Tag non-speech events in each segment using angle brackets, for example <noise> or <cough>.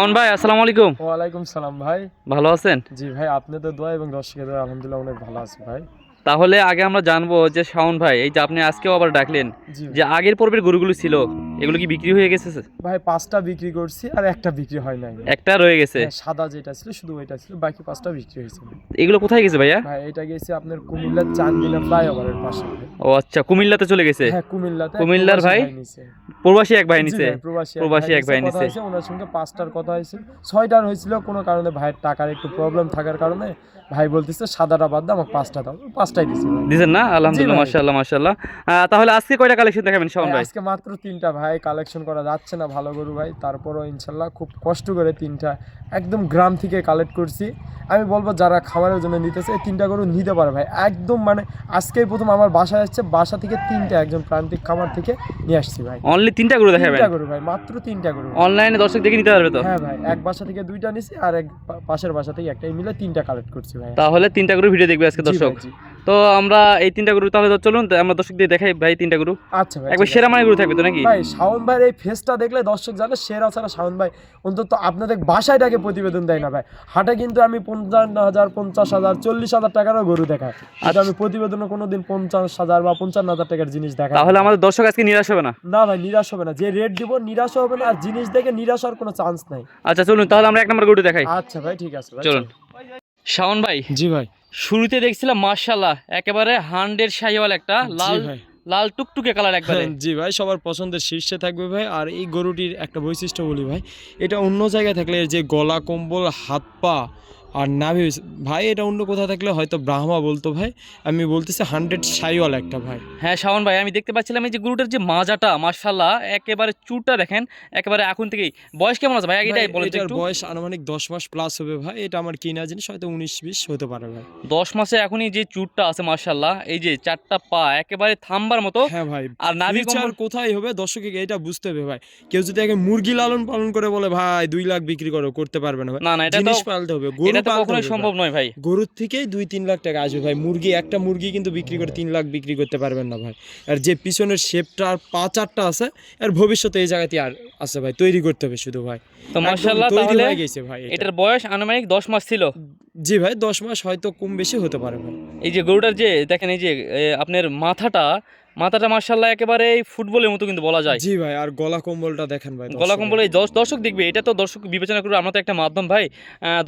শাওন ভাই আসসালামু আলাইকুম। ওয়ালাইকুম সালাম ভাই। ভালো আছেন? জি ভাই আপনাদের দোয়া এবং দর্শকের দোয়া আলহামদুলিল্লাহ অনেক ভালো আছে ভাই। তাহলে আগে আমরা জানব যে শাওন ভাই এই যে আপনি আজকেও আবার ডাকলেন যে আগের পর্বের গরুগুলো ছিল এগুলো কি বিক্রি হয়ে গেছে? ভাই পাঁচটা বিক্রি করছি আর একটা বিক্রি হয় নাই। একটা রয়ে গেছে? হ্যাঁ, সাদা যেটা ছিল শুধু ওইটা ছিল বাকি পাঁচটা বিক্রি হয়েছে। এগুলো কোথায় গেছে ভাইয়া? ভাই এটা গেছে আপনার কুমিল্লার চান্দিনা ফ্লাইওভারের পাশে। ও আচ্ছা কুমিল্লাতে চলে গেছে? হ্যাঁ কুমিল্লাতে কুমিল্লার ভাই? প্রবাসী এক ভাই নিছে? প্রবাসী এক ভাই নিছে। ওনার সঙ্গে পাঁচটার কথা হয়েছে। ছয়টার হয়েছিল কোনো কারণে ভাইয়ের টাকার একটু প্রবলেম থাকার কারণে ভাই বলতেছে সাদাটা বাদ দাও আমাকে পাঁচটা দাও। পাঁচটাই দিছি দিছেন না? আলহামদুলিল্লাহ মাশাআল্লাহ মাশাআল্লাহ। তাহলে আজকে কয়টা কালেকশন দেখাবেন শাওন ভাই, আজকে মাত্র তিনটা ভাই কালেকশন করা যাচ্ছে না ভালো গরু ভাই। তারপরও ইনশাল্লাহ খুব কষ্ট করে তিনটা একদম গ্রাম থেকে কালেক্ট করছি। আমি বলব যারা খামারের জন্য নিতেছে এই তিনটা গরু নিতে পারে ভাই। একদম মানে আজকেই প্রথম আমার বাসায় আসছে বাসা থেকে তিনটা একজন প্রান্তিক খামার থেকে নিয়ে আসছি ভাই। অনলি তিনটা গরু দেখাবেন? তিনটা গরু ভাই মাত্র তিনটা গরু। অনলাইনে দর্শক দেখে নিতে পারবে তো? হ্যাঁ ভাই এক বাসা থেকে দুইটা নিছি আর এক পাশের বাসা থেকে একটা মিলে তিনটা কালেক্ট করছি ভাই। তাহলে তিনটা গরু ভিডিও দেখবে আজকে দর্শক। তো আমরা এই তিনটা গরু তাহলে চলুন আমরা দর্শকদের দেখাই ভাই তিনটা গরু আচ্ছা ভাই একবার সেরা মানে গরু থাকবে তো নাকি? ভাই শাওন ভাইয়ের এই ফেসটা দেখলে দর্শক জানে সেরা ছাড়া শাওন ভাই অন্তত আপনাদের বাসায়টাকে প্রতিবেদন দেয় না ভাই। হাটে কিন্তু আমি পঞ্চান্ন হাজার পঞ্চাশ হাজার চল্লিশ হাজার টাকারও গরু দেখাই। কিন্তু আমি প্রতিবেদনে কোনোদিন পঞ্চাশ হাজার বা পঞ্চান্ন হাজার টাকার জিনিস দেখাই তাহলে আমাদের দর্শক আজকে নিরাশ হবে না? না ভাই নিরাশ হবে না। যে রেট দিব নিরাশ হবে না আর জিনিস দেখে নিরাশ হওয়ার কোনো চান্স নাই। আচ্ছা চলুন তাহলে আমরা এক নম্বর গরু দেখাই। আচ্ছা ভাই ঠিক আছে ভাই চলুন। শাওন ভাই জি ভাই। শুরুতে দেখছিলাম মার্শাল্লাহ একেবারে হান্ডের শাহিওয়াল একটা লাল লাল টুকটুকে কালার একবারে। <laughs> জি ভাই সবার পছন্দের শীর্ষে থাকবে ভাই। আর এই গরুটির একটা বৈশিষ্ট্য বলি ভাই এটা অন্য জায়গায় থাকলে যে গলা কম্বল হাত পা আর নাভি ভাই এটা অন্য কোথাও থাকলে হয়তো ব্রাহ্মা বলতো ভাই। আমি বলতেছি হান্ড্রেড সাইওয়াল একটা ভাই। হ্যাঁ শাওন ভাই আমি দেখতে পাচ্ছিলাম এই যে গরুটার যে মাজাটা মার্শাল্লাহ একেবারে চুরটা দেখেন একেবারে এখন থেকেই। বয়স কেমন আছে ভাই? এটাই বলেন এটার একটু। বয়স আনুমানিক দশ মাস প্লাস হবে ভাই। এটা আমার কিনা জিনিস হয়তো উনিশ বিশ হতে পারে ভাই। দশ মাসে এখনই যে চুরটা আছে মার্শাল্লাহ এই যে চারটা পা একেবারে থাম্বার মতো। হ্যাঁ ভাই আর নাভি ফিউচার কম্বল কোথায় হবে দর্শকে এটা বুঝতে হবে ভাই। কেউ যদি আগে মুরগি লালন পালন করে বলে ভাই দুই লাখ বিক্রি করো করতে পারবে না না না এটা জিনিস পালতে হবে। গরু এটা তো কখনোই সম্ভব নয় ভাই। গরুর থেকেই দুই তিন লাখ টাকা আসবে ভাই। মুরগি একটা মুরগি কিন্তু বিক্রি করে তিন লাখ বিক্রি করতে পারবেন না ভাই। আর যে পিছনের শেপটা আর পা চারটা আছে আর ভবিষ্যতে এই জায়গাতে আর আছে ভাই। তৈরি করতে হবে শুধু ভাই। তো মার্শাল্লাহ তাহলে গেছে ভাই এটার বয়স আনুমানিক দশ মাস ছিল। জি ভাই দশ মাস হয়তো কম বেশি হতে পারে ভাই। এই যে গরুটার যে দেখেন এই যে আপনার মাথাটা মাথাটা মার্শাল্লাহ একেবারে এই ফুটবলের মতো কিন্তু বলা যায়। জি ভাই আর গলা কম্বলটা দেখেন ভাই গলা কম্বল এই দর্শক দেখবে এটা তো দর্শক বিবেচনা করবে আমরা তো একটা মাধ্যম ভাই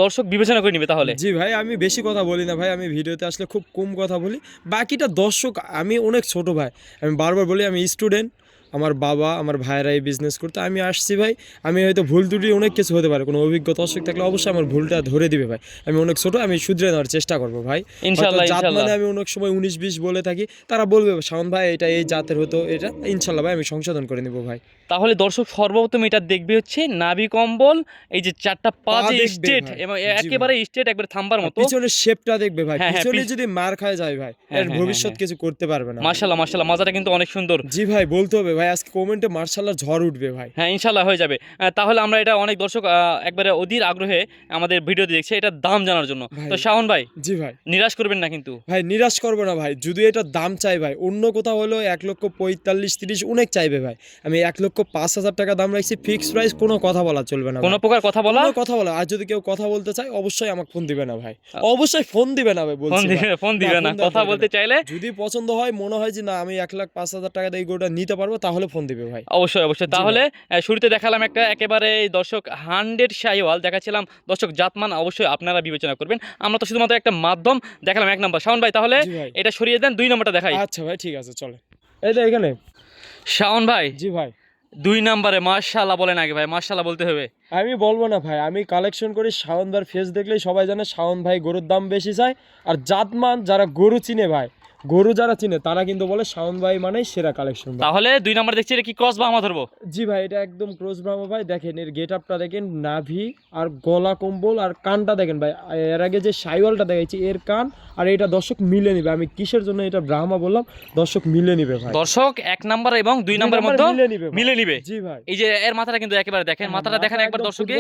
দর্শক বিবেচনা করে নিবে তাহলে। জি ভাই আমি বেশি কথা বলি না ভাই আমি ভিডিওতে আসলে খুব কম কথা বলি। বাকিটা দর্শক আমি অনেক ছোট ভাই আমি বারবার বলি আমি স্টুডেন্ট আমার বাবা আমার ভাইয়েরা এই বিজনেস করতে। আমি আসছি ভাই আমি হয়তো ভুল ত্রুটি অনেক কিছু হতে পারে কোনো অভিজ্ঞ দর্শক থাকলে অবশ্যই আমার ভুলটা ধরে দিবে ভাই। আমি অনেক ছোট আমি শুধরে নেওয়ার চেষ্টা করব ভাই। জাত মানে আমি অনেক সময় উনিশ বিশ বলে থাকি তারা বলবে শাওন ভাই এটা এই জাতের হতো এটা ইনশাল্লাহ ভাই আমি সংশোধন করে নেব ভাই। তাহলে দর্শক সর্বপ্রথম এটা দেখবে হচ্ছে নাভি কম্বল এই যে চারটা পা পা যে দেখবে স্টেট এবং একেবারে স্টেট একবারে থাম্বার মতো। পিছনের শেপটা দেখবে ভাই। হ্যাঁ, হ্যাঁ, পিছনে যদি মার খায় যায় ভাই হ্যাঁ, এর ভবিষ্যৎ। কিছু করতে পারবে না ভাই। মার্শাল্লাহ মার্শাল্লাহ মাজাটা কিন্তু অনেক সুন্দর। জি ভাই বলতে হবে ভাই আজকে কমেন্টে মার্শাল্লাহ ঝড় উঠবে ভাই। হ্যাঁ ইনশাল্লাহ হয়ে যাবে। তাহলে আমরা এটা অনেক দর্শক একবারে অধীর আগ্রহে আমাদের ভিডিও দেখছে এটার দাম জানার জন্য। তো শাওন ভাই জি ভাই। নিরাশ করবেন না কিন্তু। ভাই নিরাশ করব না ভাই যদি এটা দাম চাই ভাই অন্য কোথাও হলো এক লক্ষ পঁয়তাল্লিশ তিরিশ অনেক চাইবে ভাই। আমি এক লক্ষ পাঁচ হাজার টাকা দাম রাখছি ফিক্স প্রাইস কোনো কথা বলা চলবে না কোনো প্রকার কথা বলা? কথা বলা আর যদি কেউ কথা বলতে চায় অবশ্যই আমাকে ফোন দিবে না ভাই। অবশ্যই ফোন দিবে না ভাই বলছি ফোন দিবে না, কথা বলতে চাইলে যদি পছন্দ হয় মনে হয় যে না আমি এক লাখ পাঁচ হাজার টাকা দিয়ে গোটা নিতে পারব তাহলে ফোন দিবে ভাই। অবশ্যই অবশ্যই। তাহলে শুরুতে দেখালাম একটা একেবারে দর্শক হান্ড্রেড শাহিওয়াল দেখাচ্ছিলাম দর্শক জাতমান অবশ্যই আপনারা বিবেচনা করবেন। আমরা তো শুধুমাত্র একটা মাধ্যম দেখালাম এক নম্বর। শাওন ভাই তাহলে এটা সরিয়ে দেন দুই নম্বরটা দেখাই। আচ্ছা ভাই ঠিক আছে চলে এই তো এখানে। শাওন ভাই। জি ভাই। দুই নম্বরে মার্শাল্লাহ বলেন আগে ভাই মার্শাল্লাহ বলতে হবে। আমি বলব না ভাই আমি কালেকশন করি শাওন ভাইয়ের ফেস দেখলেই সবাই জানে শাওন ভাই গরুর দাম বেশি চায়। আর জাতমান যারা গরু চিনে ভাই গরু যারা চিনে তারা কিন্তু বলে শাওন ভাই মানে সেরা কালেকশন তাহলে দুই নম্বর দেখছি এটা কি ক্রস বা আমা ধরবো জি ভাই এটা একদম ক্রোজ ব্রাহ্ম ভাই। দেখেন এর গেট আপটা দেখেন নাভি আর গলা কম্বল আর কানটা দেখেন ভাই। এর আগে যে সাইওয়ালটা দেখাইছি এর কান আর এটা দর্শক মিলে নিবে। আমি কিসের জন্য এটা ব্রাহ্মা বললাম? দর্শক মিলে নিবে ভাই। দর্শক এক নাম্বার এবং দুই নম্বরের মধ্যে মিলে নিবে মিলে নিবে। জি ভাই। এই যে এর মাথাটা কিন্তু একেবারে দেখেন হ্যাঁ, মাথাটা দেখেন একবার দর্শকে।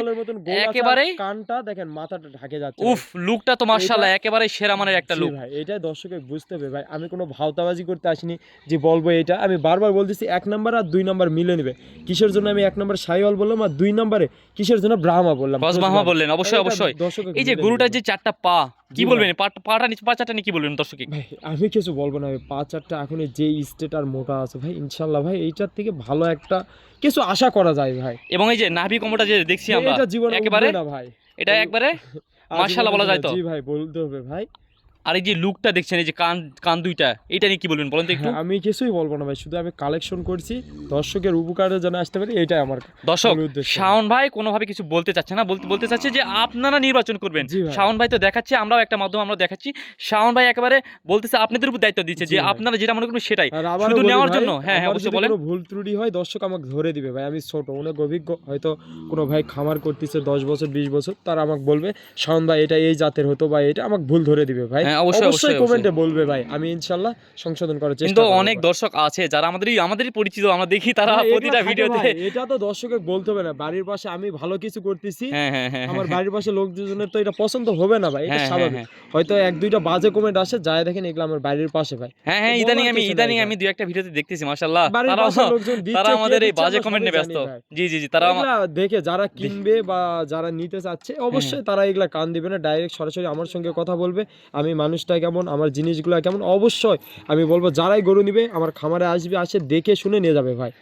একেবারেই- কানটা দেখেন মাথাটা ঢাকে যাচ্ছে উফ লুকটা তো মার্শাল্লাহ একেবারে সেরা মানের একটা লুক ভাই এটা দর্শকে বুঝতে হবে ভাই। আমি কোনো ভাওতাবাজি করতে আসিনি যে বলব এটা। আমি বারবার বলতেছি এক নাম্বার আর দুই নাম্বার মিলে নেবে। কিসের জন্য আমি এক নাম্বার সাইওয়াল বললাম আর দুই নাম্বারে কিসের জন্য ব্রাহ্মা বললাম? ব্রাহ্মা বললেন অবশ্যই অবশ্যই। এই যে গরুটার যে চারটা পা কি বলবেন? পাটা নিচে পা চারটা নিয়ে কি বলবেন দর্শকে? ভাই আমি কিছু বলব না পাঁচ চারটা এখন যে স্টেট আর মোটা আছে ভাই ইনশাল্লাহ ভাই এইটার থেকে ভালো একটা কিছু আশা করা যায় ভাই। এবং এই যে নাভি কম্বটা যে দেখছি আমরা এটা জীবনে একেবারে? না ভাই। এটা একবারে? <laughs> মাশাআল্লাহ বলা যায় তো? জি ভাই বলতে হবে ভাই। আর এই যে লুকটা দেখছেন এই যে কান কান দুইটা এটা নিয়ে কি বলবেন বলেন তো একটু? হ্যাঁ, আমি কিছুই বলব না ভাই শুধু আমি কালেকশন করছি দর্শকের উপকারে যেন আসতে পারি এটাই আমার দর্শক শাওন ভাই কোনোভাবে কিছু বলতে চাচ্ছে না বলতে বলতে চাচ্ছে যে আপনারা নির্বাচন করবেন। শাওন ভাই তো দেখাচ্ছে আমরাও একটা মাধ্যম আমরা দেখাচ্ছি। শাওন ভাই একেবারে বলতেছে আপনাদের উপর দায়িত্ব দিচ্ছে যে আপনারা যেটা মনে করবেন সেটাই। শুধু নেওয়ার জন্য? হ্যাঁ, হ্যাঁ, অবশ্যই বলেন। ভুল ত্রুটি হয় দর্শক আমাকে ধরে দিবে ভাই আমি ছোট অনেক অভিজ্ঞ হয়তো কোনো ভাই খামার করতেছে দশ বছর বিশ বছর তারা আমাকে বলবে শাওন ভাই এটা এই জাতের হতো বা এটা আমাকে ভুল ধরে দিবে ভাই। হ্যাঁ, অবশ্যই, অবশ্যই, কমেন্টে বলবে ভাই আমি ইনশাল্লাহ সংশোধন করার চেষ্টা কিন্তু অনেক দর্শক আছে যারা আমাদেরই আমাদেরই পরিচিত আমরা দেখি তারা প্রতিটা ভিডিওতে। এটা তো দর্শকে বলতে হবে না বাড়ির পাশে আমি ভালো কিছু করতেছি হ্যাঁ হ্যাঁ হ্যাঁ আমার বাড়ির পাশে লোকজনের তো এটা পছন্দ হবে না ভাই এটা স্বাভাবিক। হ্যাঁ। হয়তো এক দুইটা বাজে কমেন্ট আসে যায় দেখেন এগুলো আমার বাড়ির পাশে ভাই। হ্যাঁ হ্যাঁ ইদানিং আমি ইদানিং আমি দুই একটা ভিডিওতে দেখতেছি মাশাআল্লাহ। তারা আমাদের এই বাজে কমেন্ট নিয়ে ব্যস্ত। জি জি জি তারা দেখে যারা কিনবে বা যারা নিতে চাচ্ছে অবশ্যই তারা এগুলা কান দিবে না ডাইরেক্ট সরাসরি আমার সঙ্গে কথা বলবে আমি মানুষটা কেমন, আমার জিনিসগুলো কেমন? অবশ্যই আমি বলব, যারাই গরু নিবে, আমার খামারে আসবে, আসে দেখে শুনে নিয়ে যাবে ভাই।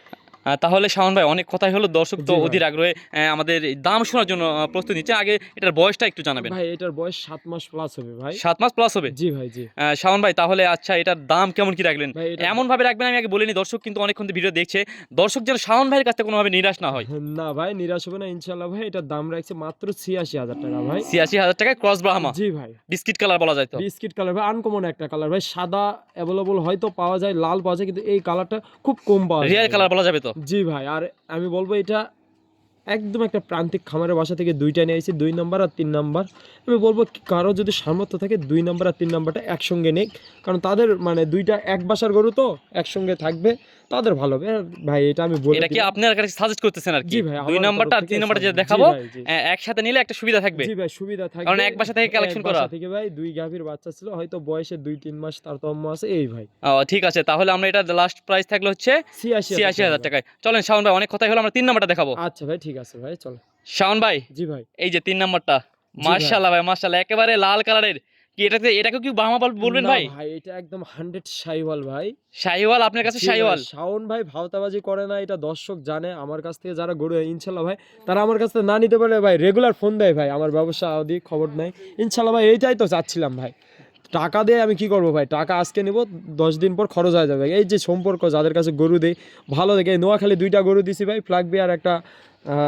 তাহলে শাওন ভাই অনেক কথাই হলো। দর্শক তো অধীর আগ্রহে আমাদের দাম শোনার জন্য প্রস্তুত নিচ্ছে। আগে এটার বয়সটা একটু জানাবেন। ভাই এটার বয়স সাত মাস প্লাস হবে ভাই। সাত মাস প্লাস হবে? জি ভাই জি। শাওন ভাই তাহলে আচ্ছা এটার দাম কেমন কি রাখলেন? এমন ভাবে রাখবেন আমি আগে বলিনি। দর্শক কিন্তু অনেকক্ষণ ভিডিও দেখছে। দর্শক যেন শাওন ভাইয়ের কাছে কোনোভাবে নিরাশ না হয়। না ভাই নিরাশ হবে না ইনশাল্লাহ ভাই। এটার দাম রাখছে মাত্র ছিয়াশি হাজার টাকা ভাই। ছিয়াশি হাজার টাকায় ক্রস ব্রাহ্মা জি ভাই। বিস্কিট কালার বলা যায় তো। বিস্কিট কালার ভাই আনকমন একটা কালার ভাই। সাদা অ্যাভেলেবল হয়তো পাওয়া যায় লাল পাওয়া যায় কিন্তু এই কালারটা খুব কম পাওয়া যায়। রিয়ার কালার বলা যাবে তো? জি ভাই, আর আমি বলব এটা একদম একটা প্রান্তিক খামারের বাসা থেকে দুইটা নিয়ে এসেছি, দুই নম্বর আর তিন নম্বর। আমি বলব কারও যদি সামর্থ্য থাকে দুই নম্বর আর তিন নম্বরটা একসঙ্গে নেই কারণ তাদের মানে দুইটা এক বাসার গরু তো একসঙ্গে থাকবে। তাদের ভালো। হবে ভাই এটা আমি বলে এটা কি আপনার কাছে সাজেস্ট করতেছেন আর কি? দুই নাম্বারটা আর তিন নাম্বারটা যেটা দেখাবো একসাথে নিলে একটা সুবিধা থাকবে। জি ভাই সুবিধা থাকবে। কারণ এক বাসা থেকে কালেকশন করা। থেকে ভাই দুই গাভীর বাচ্চা ছিল হয়তো বয়সে দুই তিন মাস তারতম্য আছে এই ভাই। ও, ঠিক আছে তাহলে আমরা এটা লাস্ট প্রাইস থাকল হচ্ছে ছিয়াশি ছিয়াশি হাজার টাকায়। চলেন শাওন ভাই অনেক কথাই হলো আমরা তিন নাম্বারটা দেখাবো। আচ্ছা ভাই ঠিক আছে ভাই চলো শাওন ভাই জি ভাই। এই যে তিন নাম্বারটা ভাই। মার্শাল্লাহ ভাই মার্শাল্লাহ একেবারে লাল কালারের। কি এটাকে এটাকে কি বাহামা বল- বলবেন ভাই? ভাই এটা একদম শাইওয়াল ভাই। আপনার কাছে শাওন ভাই ভাওতাবাজি করে না এটা দর্শক জানে। আমার কাছ থেকে যারা গরু ভাই তারা আমার কাছ থেকে না নিতে পারলে ভাই রেগুলার ফোন দেয় ভাই আমার ব্যবসা আদি খবর নাই। ইনশাল্লাহ ভাই এইটাই তো চাচ্ছিলাম ভাই। টাকা দিয়ে আমি কি করব ভাই? টাকা আজকে নিব দশ দিন পর খরচ হয়ে যাবে। এই যে সম্পর্ক যাদের কাছে গরু দেই ভালো দেখে নোয়াখালী দুইটা গরু দিছি ভাই ফ্লাগ আর একটা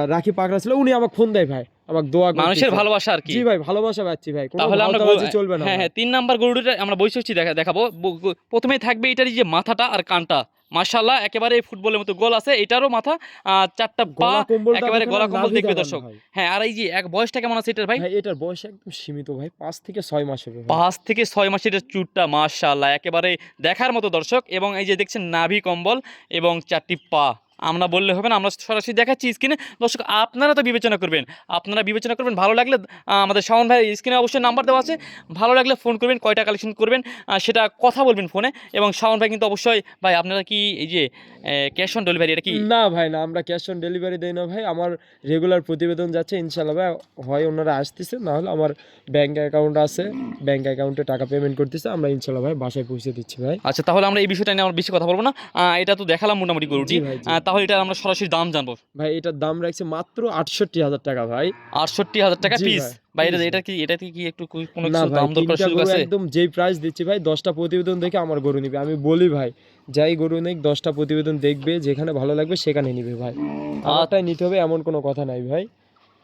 রাখি পাকড়া ছিল উনি আমাকে ফোন দেয় ভাই আমাকে দোয়া মানুষের ভালোবাসা আর কি। জি ভাই ভালোবাসা পাচ্ছি ভাই তাহলে আমরা গো- চলবে না হ্যাঁ হ্যাঁ তিন নাম্বার গরুটা আমরা বৈশিষ্ট্য দেখা দেখাবো। প্রথমেই থাকবে এটারই যে মাথাটা আর কানটা। মাশাল্লাহ একেবারে ফুটবলের মতো গোল আছে এটারও মাথা চারটা পা একেবারে গলা কম্বল দেখবে দর্শক। হ্যাঁ। আর এই যে এক বয়সটা কেমন আছে এটার ভাই? এটার বয়স একদম সীমিত ভাই পাঁচ থেকে ছয় মাস হবে। পাঁচ থেকে ছয় মাসের এটা চুটটা মাশাল্লাহ একেবারে দেখার মতো দর্শক। এবং এই যে দেখছেন নাভি কম্বল এবং চারটি পা। আমরা বললে হবে না আমরা সরাসরি দেখাচ্ছি স্ক্রিনে দর্শক আপনারা তো বিবেচনা করবেন। আপনারা বিবেচনা করবেন ভালো লাগলে আমাদের শাওন ভাই স্ক্রিনে অবশ্যই নাম্বার দেওয়া আছে। ভালো লাগলে ফোন করবেন কয়টা কালেকশন করবেন সেটা কথা বলবেন ফোনে এবং শাওন ভাই কিন্তু অবশ্যই ভাই আপনারা কি এই যে ক্যাশ অন ডেলিভারি এটা কি? না ভাই না আমরা ক্যাশ অন ডেলিভারি দেই না ভাই। আমার রেগুলার প্রতিবেদন যাচ্ছে ইনশাল্লাহ ভাই। হয় ওনারা আসতেছে না হলে আমার ব্যাংক অ্যাকাউন্ট আছে। ব্যাংক অ্যাকাউন্টে টাকা পেমেন্ট করতেছে আমরা ইনশাল্লাহ ভাই বাসায় পৌঁছে দিচ্ছি ভাই। আচ্ছা তাহলে আমরা এই বিষয়টা নিয়ে আমরা বেশি কথা বলব না। এটা তো দেখালাম মোটামুটি গরুটি। তাহলে এটা আমরা সরাসরি দাম জানব। ভাই এটার দাম রাখছে মাত্র আটষট্টি হাজার টাকা ভাই। আটষট্টি হাজার টাকা পিস ভাই, এটা এটা কি এটা কি একটু কোনো কিছু দাম দর করার শুরু সুযোগ আছে? একদম যেই প্রাইস দিচ্ছি ভাই দশটা প্রতিবেদন দেখে আমার গরু নিবে। আমি বলি ভাই যাই গরু নেই দশটা প্রতিবেদন দেখবে যেখানে ভালো লাগবে সেখানে নিবে ভাই। আটাই নিতে হবে এমন কোনো কথা নাই ভাই।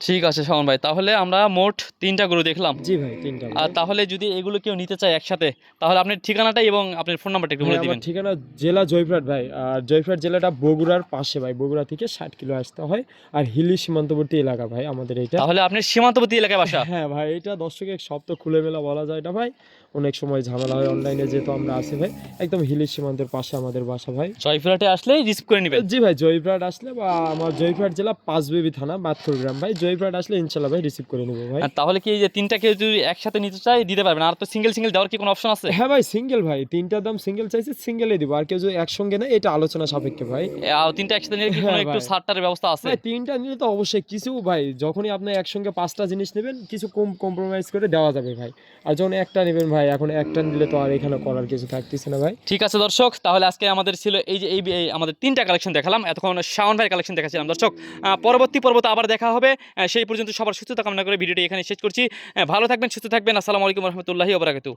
ঠিক আছে শাওন ভাই। তাহলে আমরা মোট তিনটা গরু দেখলাম। জি ভাই তিনটা আর তাহলে যদি এগুলো কেউ নিতে চায় একসাথে তাহলে আপনার ঠিকানাটাই এবং আপনার ফোন নাম্বারটা একটু বলে দিবেন। ঠিকানা জেলা জয়ফ্রাট ভাই। আর জয়ফ্রাট জেলাটা বগুড়ার পাশে ভাই। বগুড়া থেকে ষাট কিলো আসতে হয়। আর হিলি সীমান্তবর্তী এলাকা ভাই আমাদের এটা। তাহলে আপনি সীমান্তবর্তী এলাকায় বাসা? হ্যাঁ ভাই এটা দর্শকের সব তো খুলে মেলা বলা যায় না ভাই। অনেক সময় ঝামেলা হয় অনলাইনে যেহেতু আমরা আছি ভাই একদম হিলি সীমান্তের পাশে আমাদের বাসা ভাই। জয়পুরহাটে আসলে রিসিভ করে নেবেন। জি ভাই জয়পুরহাট আসলে বা আমার জয়পুরহাট জেলা পাঁচবিবি থানা বাতপুর গ্রাম। ভাই জয়পুরহাট আসলে ইনশাল্লাহ ভাই রিসিভ করে নেব ভাই। তাহলে কি এই যে তিনটা কেউ যদি একসাথে নিতে চাই দিতে পারবেন আর তো সিঙ্গেল সিঙ্গেল দেওয়ার কি কোনো অপশন আছে? হ্যাঁ ভাই সিঙ্গেল ভাই তিনটার দাম সিঙ্গেল চাইছে সিঙ্গেলে দিব। আর কেউ যদি একসঙ্গে নেয় এটা আলোচনা সাপেক্ষে ভাই। আর তিনটা একসাথে নিলে কি কোনো হ্যাঁ, একটু। ছাড়টার ব্যবস্থা আছে? ভাই তিনটা নিলে তো অবশ্যই কিছু ভাই যখনই আপনি একসঙ্গে পাঁচটা জিনিস নেবেন কিছু কম কম্প্রোমাইজ করে দেওয়া যাবে ভাই। আর যখন একটা নেবেন ভাই এখন একটা নিলে তো আর এখানে করার কিছু থাকতেছে না ভাই। ঠিক আছে দর্শক, তাহলে আজকে আমাদের ছিল এই যে, এই আমাদের তিনটা কালেকশন দেখালাম। এতক্ষণ শাওন ভাইয়ের কালেকশন দেখাচ্ছিলাম দর্শক পরবর্তী পর্বতে আবার দেখা হবে। সেই পর্যন্ত সবার সুস্থতা কামনা করে ভিডিওটি এখানে শেষ করছি। ভালো থাকবেন, সুস্থ থাকবেন। আসসালামু আলাইকুম রহমতুল্লাহি ওবরাকাতু